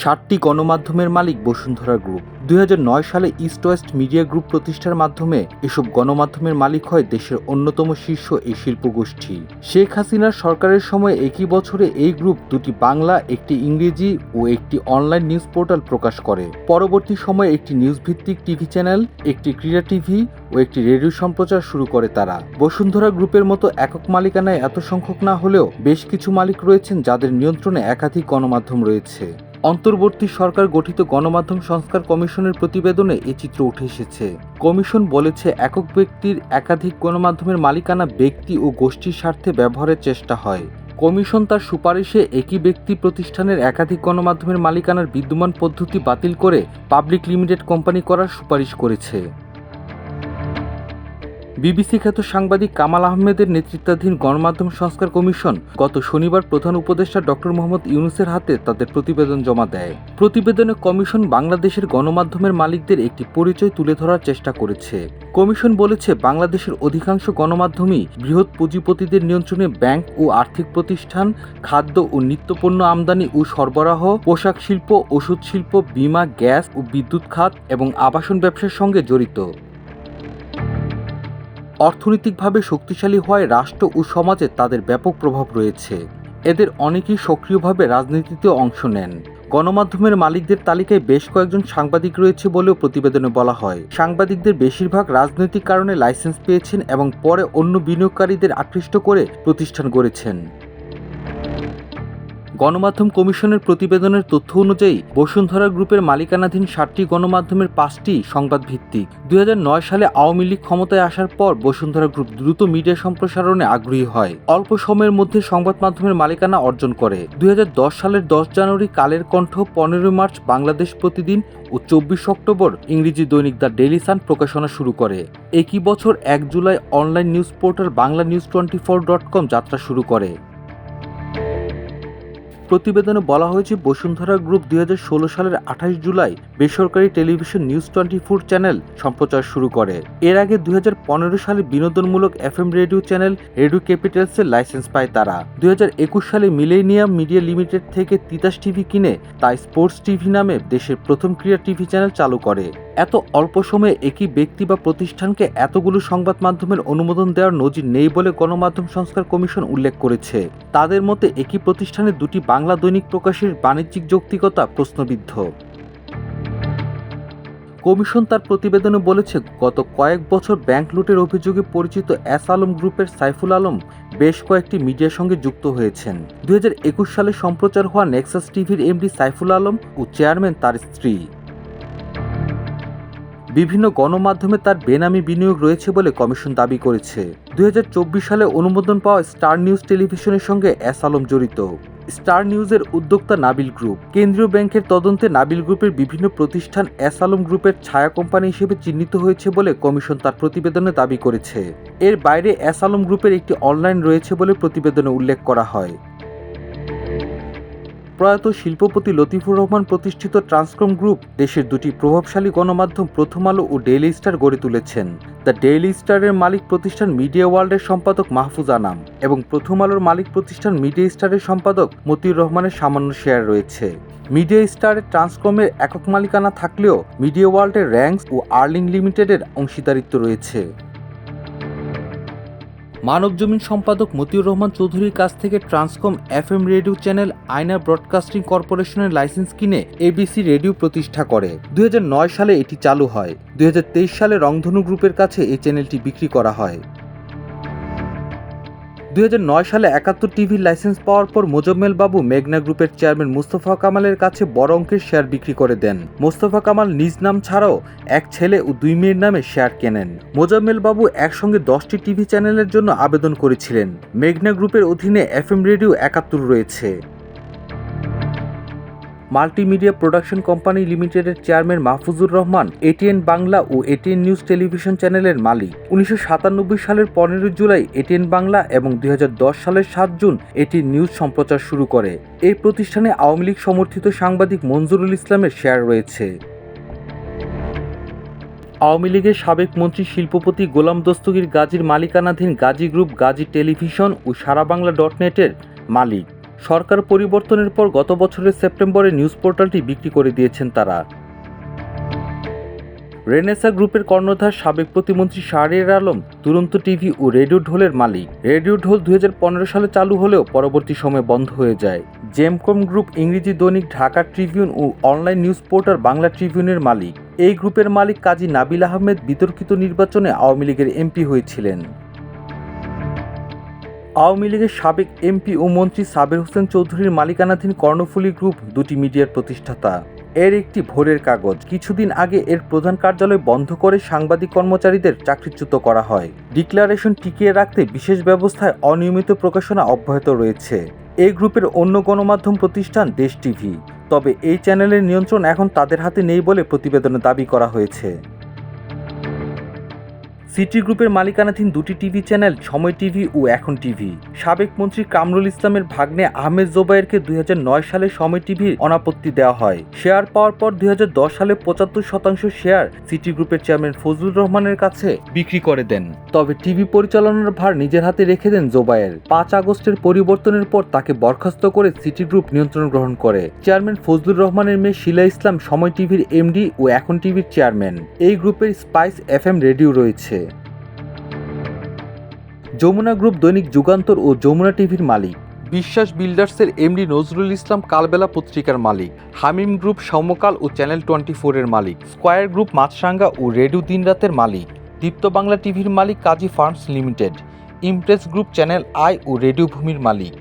ষাটটি গণমাধ্যমের মালিক বসুন্ধরা গ্রুপ। দুই হাজার নয় সালে ইস্ট ওয়েস্ট মিডিয়া গ্রুপ প্রতিষ্ঠার মাধ্যমে এসব গণমাধ্যমের মালিক হয় দেশের অন্যতম শীর্ষ এই শিল্পগোষ্ঠী। শেখ হাসিনার সরকারের সময় একই বছরে এই গ্রুপ দুটি বাংলা, একটি ইংরেজি ও একটি অনলাইন নিউজ পোর্টাল প্রকাশ করে। পরবর্তী সময়ে একটি নিউজ ভিত্তিক টিভি চ্যানেল, একটি ক্রীড়া টিভি ও একটি রেডিও সম্প্রচার শুরু করে তারা। বসুন্ধরা গ্রুপের মতো একক মালিকানায় এত সংখ্যক না হলেও বেশ কিছু মালিক রয়েছেন যাদের নিয়ন্ত্রণে একাধিক গণমাধ্যম রয়েছে। অন্তর্বর্তী সরকার গঠিত গণমাধ্যম সংস্কার কমিশনের প্রতিবেদনে এ চিত্র উঠে এসেছে। কমিশন বলেছে, একক ব্যক্তির একাধিক গণমাধ্যমের মালিকানা ব্যক্তি ও গোষ্ঠীর স্বার্থে ব্যবহারের চেষ্টা হয়। কমিশন তার সুপারিশে একই ব্যক্তি প্রতিষ্ঠানের একাধিক গণমাধ্যমের মালিকানার বিদ্যমান পদ্ধতি বাতিল করে পাবলিক লিমিটেড কোম্পানি করার সুপারিশ করেছে। বিবিসি খ্যাত সাংবাদিক কামাল আহমেদের নেতৃত্বাধীন গণমাধ্যম সংস্কার কমিশন গত শনিবার প্রধান উপদেষ্টা ডক্টর মোহাম্মদ ইউনুসের হাতে তাদের প্রতিবেদন জমা দেয়। প্রতিবেদনে কমিশন বাংলাদেশের গণমাধ্যমের মালিকদের একটি পরিচয় তুলে ধরার চেষ্টা করেছে। কমিশন বলেছে, বাংলাদেশের অধিকাংশ গণমাধ্যমই বৃহৎ পুঁজিপতিদের নিয়ন্ত্রণে ব্যাংক ও আর্থিক প্রতিষ্ঠান, খাদ্য ও নিত্যপণ্য আমদানি ও সরবরাহ, পোশাক শিল্প, ওষুধ শিল্প, বিমা, গ্যাস ও বিদ্যুৎ খাত এবং আবাসন ব্যবসার সঙ্গে জড়িত। অর্থনৈতিকভাবে শক্তিশালী হওয়ায় রাষ্ট্র ও সমাজে তাদের ব্যাপক প্রভাব রয়েছে। এদের অনেকেই সক্রিয়ভাবে রাজনীতিতে অংশ নেন। গণমাধ্যমের মালিকদের তালিকায় বেশ কয়েকজন সাংবাদিক রয়েছে বলেও প্রতিবেদনে বলা হয়। সাংবাদিকদের বেশিরভাগ রাজনৈতিক কারণে লাইসেন্স পেয়েছেন এবং পরে অন্য বিনিয়োগকারীদের আকৃষ্ট করে প্রতিষ্ঠান গড়েছেন। গণমাধ্যম কমিশনের প্রতিবেদনের তথ্য অনুযায়ী বসুন্ধরা গ্রুপের মালিকানাধীন ষাটটি গণমাধ্যমের পাঁচটি সংবাদ ভিত্তিক দুই হাজার নয় সালে আওয়ামী লীগ ক্ষমতায় আসার পর বসুন্ধরা গ্রুপ দ্রুত মিডিয়া সম্প্রসারণে আগ্রহী হয়। অল্প সময়ের মধ্যে সংবাদ মাধ্যমের মালিকানা অর্জন করে। দুই হাজার দশ সালের দশ জানুয়ারি কালের কণ্ঠ পনেরোই মার্চ বাংলাদেশ প্রতিদিন ও চব্বিশ অক্টোবর ইংরেজি দৈনিক দ্য ডেইলি সান প্রকাশনা শুরু করে। একই বছর এক July online news portal Bangla news twenty four dot com যাত্রা শুরু করে। প্রতিবেদনে বলা হয়েছে, বসুন্ধরা গ্রুপ দু হাজার ষোল সালের আঠাশ জুলাই বেসরকারি television news twenty four channel সম্প্রচার শুরু করে। এর আগে দু হাজার পনেরো সালে বিনোদনমূলক F M radio channel radio ক্যাপিটালসের licence পায় তারা। দু হাজার একুশ সালে মিলেনিয়াম মিডিয়া লিমিটেড থেকে তিতাস টিভি কিনে তাই স্পোর্টস টিভি নামে দেশের প্রথম ক্রীড়া টিভি চ্যানেল চালু করে। এত অল্প সময়ে একই ব্যক্তি বা প্রতিষ্ঠানকে এতগুলো সংবাদ মাধ্যমের অনুমোদন দেওয়ার নজির নেই বলে গণমাধ্যম সংস্কার কমিশন উল্লেখ করেছে। তাদের মতে, একই প্রতিষ্ঠানে দুটি বাংলা দৈনিক প্রকাশের বাণিজ্যিক যৌক্তিকতা প্রশ্নবিদ্ধ। কমিশন তার প্রতিবেদনে বলেছে, গত কয়েক বছর ব্যাংক লুটের অভিযোগে পরিচিত এস আলম গ্রুপের সাইফুল আলম বেশ কয়েকটি মিডিয়ার সঙ্গে যুক্ত হয়েছেন। দুই হাজার একুশ সালে সম্প্রচার হওয়া নেক্সাস টিভির এমডি সাইফুল আলম ও চেয়ারম্যান তার স্ত্রী। বিভিন্ন গণমাধ্যমে তার বেনামি বিনিয়োগ রয়েছে বলে কমিশন দাবি করেছে। দুই হাজার চব্বিশ সালে অনুমোদন পাওয়া স্টার নিউজ টেলিভিশনের সঙ্গে এস আলম জড়িত। স্টার নিউজের উদ্যোক্তা নাবিল গ্রুপ। কেন্দ্রীয় ব্যাংকের তদন্তে নাবিল গ্রুপের বিভিন্ন প্রতিষ্ঠান এস আলম গ্রুপের ছায়া কোম্পানি হিসেবে চিহ্নিত হয়েছে বলে কমিশন তার প্রতিবেদনে দাবি করেছে। এর বাইরে এস আলম গ্রুপের একটি অনলাইন রয়েছে বলে প্রতিবেদনে উল্লেখ করা হয়। প্রয়াত শিল্পপতি লতিফুর রহমান প্রতিষ্ঠিত ট্রান্সকম গ্রুপ দেশের দুটি প্রভাবশালী গণমাধ্যম প্রথম আলো ও ডেইলি স্টার গড়ে তুলেছেন। দ্য ডেইলি স্টারের মালিক প্রতিষ্ঠান মিডিয়া ওয়ার্ল্ডের সম্পাদক মাহফুজ আনাম এবং প্রথম আলোর মালিক প্রতিষ্ঠান মিডিয়া স্টারের সম্পাদক মতিউর রহমানের সামান্য শেয়ার রয়েছে। মিডিয়া স্টারের ট্রান্সকমের একক মালিকানা থাকলেও মিডিয়া ওয়ার্ল্ডের র্যাঙ্কস ও আর্লিং লিমিটেডের অংশীদারিত্ব রয়েছে। মানবজমিন সম্পাদক মতিউর রহমান চৌধুরীর কাছ থেকে Transcom F M radio channel Ayna broadcasting কর্পোরেশনের লাইসেন্স কিনে এবিসি রেডিও প্রতিষ্ঠা করে। দুই হাজার নয় সালে এটি চালু হয়। দুই হাজার তেইশ সালে রংধনু গ্রুপের কাছে এই চ্যানেলটি বিক্রি করা হয়। দুই হাজার নয় সালে একাত্তর টিভির লাইসেন্স পাওয়ার পর মোজাম্মেল বাবু মেঘনা গ্রুপের চেয়ারম্যান মুস্তফা কামালের কাছে বড় অঙ্কের শেয়ার বিক্রি করে দেন। মোস্তফা কামাল নিজ নাম ছাড়াও এক ছেলে ও দুই মেয়ের নামে শেয়ার কেনেন। মোজাম্মেল বাবু একসঙ্গে দশটি টিভি চ্যানেলের জন্য আবেদন করেছিলেন। মেঘনা গ্রুপের অধীনে এফএম রেডিও একাত্তর রয়েছে। মাল্টিমিডিয়া প্রোডাকশন কোম্পানি লিমিটেডের চেয়ারম্যান মাহফুজুর রহমান, এটিএন বাংলা ও এটিএন নিউজ টেলিভিশন চ্যানেলের মালিক। উনিশশো সাতানব্বই সালের পনেরো জুলাই এটিএন বাংলা এবং দুই হাজার দশ সালের সাত জুন এটিএন নিউজ সম্প্রচার শুরু করে। এই প্রতিষ্ঠানে আওয়ামী লীগ সমর্থিত সাংবাদিক মঞ্জুরুল ইসলামের শেয়ার রয়েছে। আওয়ামী লীগের সাবেক মন্ত্রী, শিল্পপতি গোলাম দস্তগীর গাজীর মালিকানাধীন গাজী গ্রুপ, গাজী টেলিভিশন ও সারা বাংলা ডট নেটের মালিক। সরকার পরিবর্তনের পর গত বছরের সেপ্টেম্বরে নিউজ পোর্টালটি বিক্রি করে দিয়েছেন তারা। রেনেসা গ্রুপের কর্ণধার সাবেক প্রতিমন্ত্রী শাহরিয়ার আলম, দুরন্ত টিভি ও রেডিও ঢোলের মালিক। রেডিও ঢোল দু হাজার পনেরো সালে চালু হলেও পরবর্তী সময়ে বন্ধ হয়ে যায়। জেমকম গ্রুপ ইংরেজি দৈনিক ঢাকা ট্রিবিউন ও অনলাইন নিউজ পোর্টাল বাংলা ট্রিবিউনের মালিক। এই গ্রুপের মালিক কাজী নাবিল আহমেদ বিতর্কিত নির্বাচনে আওয়ামী লীগের এমপি হয়েছিলেন। আওয়ামী লীগের সাবেক এমপি ও মন্ত্রী সাবের হোসেন চৌধুরীর মালিকানাধীন কর্ণফুলী গ্রুপ দুটি মিডিয়ার প্রতিষ্ঠাতা। এর একটি ভোরের কাগজ। কিছুদিন আগে এর প্রধান কার্যালয় বন্ধ করে সাংবাদিক কর্মচারীদের চাকরিচ্যুত করা হয়। ডিক্লারেশন টিকিয়ে রাখতে বিশেষ ব্যবস্থায় অনিয়মিত প্রকাশনা অব্যাহত রয়েছে। এই গ্রুপের অন্য গণমাধ্যম প্রতিষ্ঠান দেশ টিভি। তবে এই চ্যানেলের নিয়ন্ত্রণ এখন তাদের হাতে নেই বলে প্রতিবেদনে দাবি করা হয়েছে। সিটি গ্রুপের মালিকানাধীন দুটি টিভি চ্যানেল, সময় টিভি ও এখন টিভি। সাবেক মন্ত্রী কামরুল ইসলামের ভাগ্নে আহমেদ জোবায়েরকে দুই হাজার নয় সালে সময় টিভির অনাপত্তি দেওয়া হয়। শেয়ার পাওয়ার পর দুই হাজার দশ সালে পঁচাত্তর শতাংশ শেয়ার সিটি গ্রুপের চেয়ারম্যান ফজলুর রহমানের কাছে বিক্রি করে দেন। তবে টিভি পরিচালনার ভার নিজের হাতে রেখে দেন জোবায়ের। পাঁচ আগস্টের পরিবর্তনের পর তাকে বরখাস্ত করে সিটি গ্রুপ নিয়ন্ত্রণ গ্রহণ করে। চেয়ারম্যান ফজলুর রহমানের মেয়ে শিলা ইসলাম সময় টিভির এমডি ও এখন টিভির চেয়ারম্যান। এই গ্রুপের স্পাইস এফএম রেডিও রয়েছে। যমুনা গ্রুপ দৈনিক যুগান্তর ও যমুনা টিভির মালিক। বিশ্বাস বিল্ডার্সের এমডি নজরুল ইসলাম কালবেলা পত্রিকার মালিক। হামিম গ্রুপ সমকাল ও চ্যানেল টোয়েন্টি ফোরের মালিক। স্কয়ার গ্রুপ মাছরাঙ্গা ও রেডিও দিনরাতের মালিক। দীপ্ত বাংলা টিভির মালিক Kazi farms limited. Impress group channel I O radio ভূমির মালিক।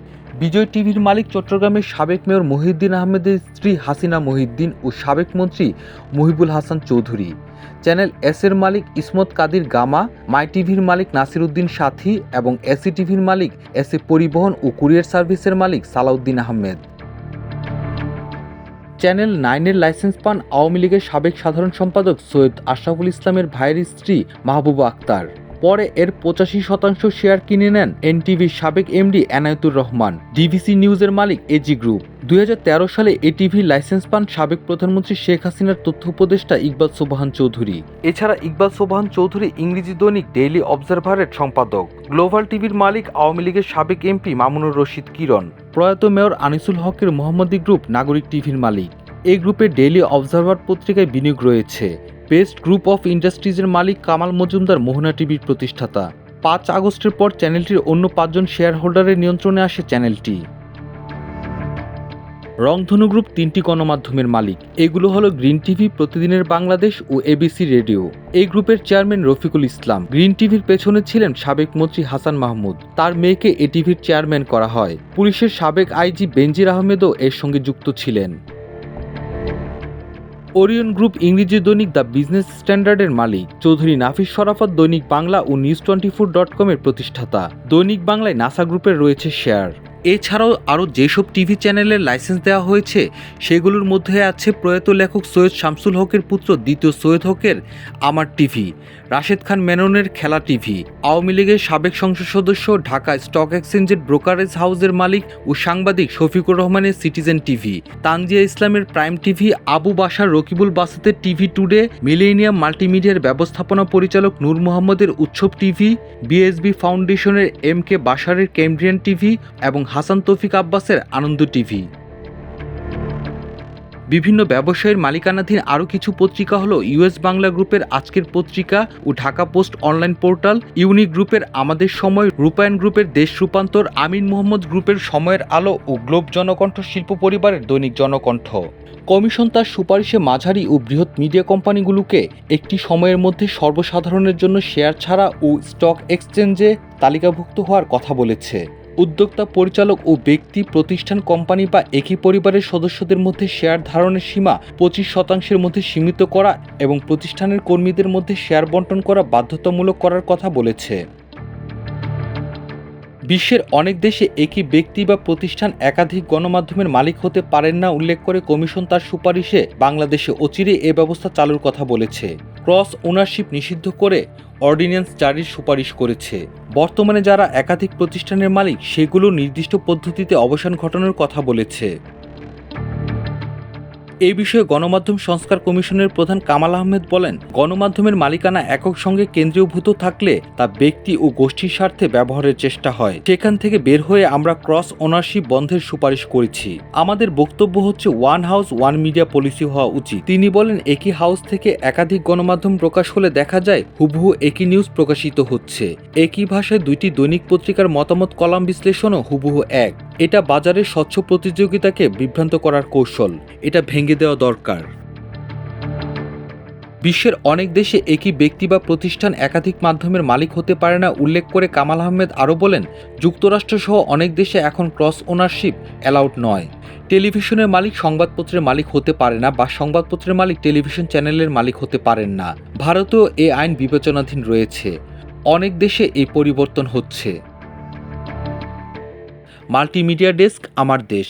বিজয় টিভির মালিক চট্টগ্রামের সাবেক মেয়র মহিউদ্দিন আহমেদের স্ত্রী হাসিনা মহিউদ্দিন ও সাবেক মন্ত্রী মহিবুল হাসান চৌধুরী। চ্যানেল এস এর মালিক ইসমত কাদির গামা, মাই টিভির মালিক নাসির উদ্দিন সাথী এবং এসি টিভির মালিক এস এ পরিবহন ও কুরিয়ার সার্ভিসের মালিক সালাউদ্দিন আহমেদ। চ্যানেল নাইনের লাইসেন্স পান আওয়ামী লীগের সাবেক সাধারণ সম্পাদক সৈয়দ আশরাফুল ইসলামের ভাইয়ের স্ত্রী মাহবুবা আক্তার। পরে এর পঁচাশি শতাংশ শেয়ার কিনে নেন এনটিভির সাবেক এমডি এনায়েতুর রহমান। ডিভিসি নিউজের মালিক এজি গ্রুপ। দুই হাজার তেরো সালে এটিভির লাইসেন্স পান সাবেক প্রধানমন্ত্রী শেখ হাসিনার তথ্য উপদেষ্টা ইকবাল সোবাহান চৌধুরী। এছাড়া ইকবাল সোবাহান চৌধুরী ইংরেজি দৈনিক ডেইলি অবজারভারের সম্পাদক। গ্লোবাল টিভির মালিক আওয়ামী লীগের সাবেক এমপি মামুনুর রশিদ কিরণ। প্রয়াত মেয়র আনিসুল হকের মোহাম্মদী গ্রুপ নাগরিক টিভির মালিক। এই গ্রুপে ডেইলি অবজারভার পত্রিকায় বিনিয়োগ রয়েছে। বেস্ট গ্রুপ অফ ইন্ডাস্ট্রিজের মালিক কামাল মজুমদার মোহনা টিভির প্রতিষ্ঠাতা। পাঁচ আগস্টের পর চ্যানেলটির অন্য পাঁচজন শেয়ার হোল্ডারের নিয়ন্ত্রণে আসে চ্যানেলটি। রংধনু গ্রুপ তিনটি গণমাধ্যমের মালিক। এগুলো হলো গ্রিন টিভি, প্রতিদিনের বাংলাদেশ ও এবিসি রেডিও। এই গ্রুপের চেয়ারম্যান রফিকুল ইসলাম। গ্রিন টিভির পেছনে ছিলেন সাবেক মন্ত্রী হাসান মাহমুদ। তার মেয়েকে এটিভির চেয়ারম্যান করা হয়। পুলিশের সাবেক আইজি বেনজির আহমেদও এর সঙ্গে যুক্ত ছিলেন। ওরিয়ন গ্রুপ ইংরেজি দৈনিক দ্য বিজনেস স্ট্যান্ডার্ডের মালিক, চৌধুরী নাফিস শরাফত দৈনিক বাংলা ও নিউজ টোয়েন্টি ফোর ডট কমের প্রতিষ্ঠাতা। দৈনিক বাংলায় নাসা গ্রুপের রয়েছে শেয়ার। এছাড়াও আরও যেসব টিভি চ্যানেলের লাইসেন্স দেওয়া হয়েছে, সেগুলোর মধ্যে আছে প্রয়াত লেখক সৈয়দ শামসুল হকের পুত্র, দ্বিতীয় সৈয়দ হকের আমার টিভি, রাশেদ খান মেননের খেলা টিভি, আওয়ামী লীগের সাবেক সংসদ সদস্য, ঢাকা স্টক এক্সচেঞ্জের ব্রোকারেজ হাউসের মালিক ও সাংবাদিক শফিকুর রহমানের সিটিজেন টিভি, তানজিয়া ইসলামের প্রাইম টিভি আবু বাসার রকিবুল বাসাতের টিভি টুডে, মিলেনিয়াম মাল্টিমিডিয়ার ব্যবস্থাপনা পরিচালক নূর মোহাম্মদের উৎসব টিভি, বিএসবি ফাউন্ডেশনের এম কে বাসারের কেমব্রিয়ান টিভি এবং হাসান তৌফিক আব্বাসের আনন্দ টিভি। বিভিন্ন ব্যবসায়ের মালিকানাধীন আরও কিছু পত্রিকা হলো ইউএস বাংলা গ্রুপের আজকের পত্রিকা ও Dhaka post online portal, unique গ্রুপের আমাদের সময়, রূপায়ণ গ্রুপের দেশ রূপান্তর, আমিন মোহাম্মদ গ্রুপের সময়ের আলো ও গ্লোব জনকণ্ঠ, শিল্প পরিবারের দৈনিক জনকণ্ঠ। কমিশন তার সুপারিশে মাঝারি ও বৃহৎ মিডিয়া কোম্পানিগুলোকে একটি সময়ের মধ্যে সর্বসাধারণের জন্য শেয়ার ছাড়া ও স্টক এক্সচেঞ্জে তালিকাভুক্ত হওয়ার কথা বলেছে। উদ্যোক্তা, পরিচালক ও ব্যক্তি, প্রতিষ্ঠান, কোম্পানি বা একই পরিবারের সদস্যদের মধ্যে শেয়ার ধারণের সীমা পঁচিশ শতাংশের মধ্যে সীমিত করা এবং প্রতিষ্ঠানের কর্মীদের মধ্যে শেয়ার বন্টন করা বাধ্যতামূলক করার কথা বলেছে। বিশ্বের অনেক দেশে একই ব্যক্তি বা প্রতিষ্ঠান একাধিক গণমাধ্যমের মালিক হতে পারেন না, উল্লেখ করে কমিশন তার সুপারিশে বাংলাদেশে অচিরে এ ব্যবস্থা চালুর কথা বলেছে। ক্রস ওনারশিপ নিষিদ্ধ করে অর্ডিন্যান্স জারির সুপারিশ করেছে। বর্তমানে যারা একাধিক প্রতিষ্ঠানের মালিক, সেগুলো নির্দিষ্ট পদ্ধতিতে অবসান ঘটানোর কথা বলেছে। এই বিষয়ে গণমাধ্যম সংস্কার কমিশনের প্রধান কামাল আহমেদ বলেন, গণমাধ্যমের মালিকানা একক সঙ্গে কেন্দ্রীয়ভূত থাকলে তা ব্যক্তি ও গোষ্ঠীর স্বার্থে ব্যবহারের চেষ্টা হয়। সেখান থেকে বের হয়ে আমরা ক্রস ওনারশিপ বন্ধের সুপারিশ করেছি। আমাদের বক্তব্য হচ্ছে one house, one media policy হওয়া উচিত। তিনি বলেন, একই হাউস থেকে একাধিক গণমাধ্যম প্রকাশ হলে দেখা যায় হুবহু একই নিউজ প্রকাশিত হচ্ছে। একই ভাষায় দুইটি দৈনিক পত্রিকার মতামত কলাম বিশ্লেষণও হুবহু এক। এটা বাজারের স্বচ্ছ প্রতিযোগিতাকে বিভ্রান্ত করার কৌশল। এটা ভেঙে দেওয়া দরকার। বিশ্বের অনেক দেশে একই ব্যক্তি বা প্রতিষ্ঠান একাধিক মাধ্যমের মালিক হতে পারে না, উল্লেখ করে কামাল আহমেদ আরও বলেন, যুক্তরাষ্ট্রসহ অনেক দেশে এখন ক্রস ওনারশিপ অ্যালাউড নয়। টেলিভিশনের মালিক সংবাদপত্রের মালিক হতে পারে না বা সংবাদপত্রের মালিক টেলিভিশন চ্যানেলের মালিক হতে পারেন না। ভারতেও এ আইন বিবেচনাধীন রয়েছে। অনেক দেশে এই পরিবর্তন হচ্ছে। মাল্টিমিডিয়া ডেস্ক, আমার দেশ।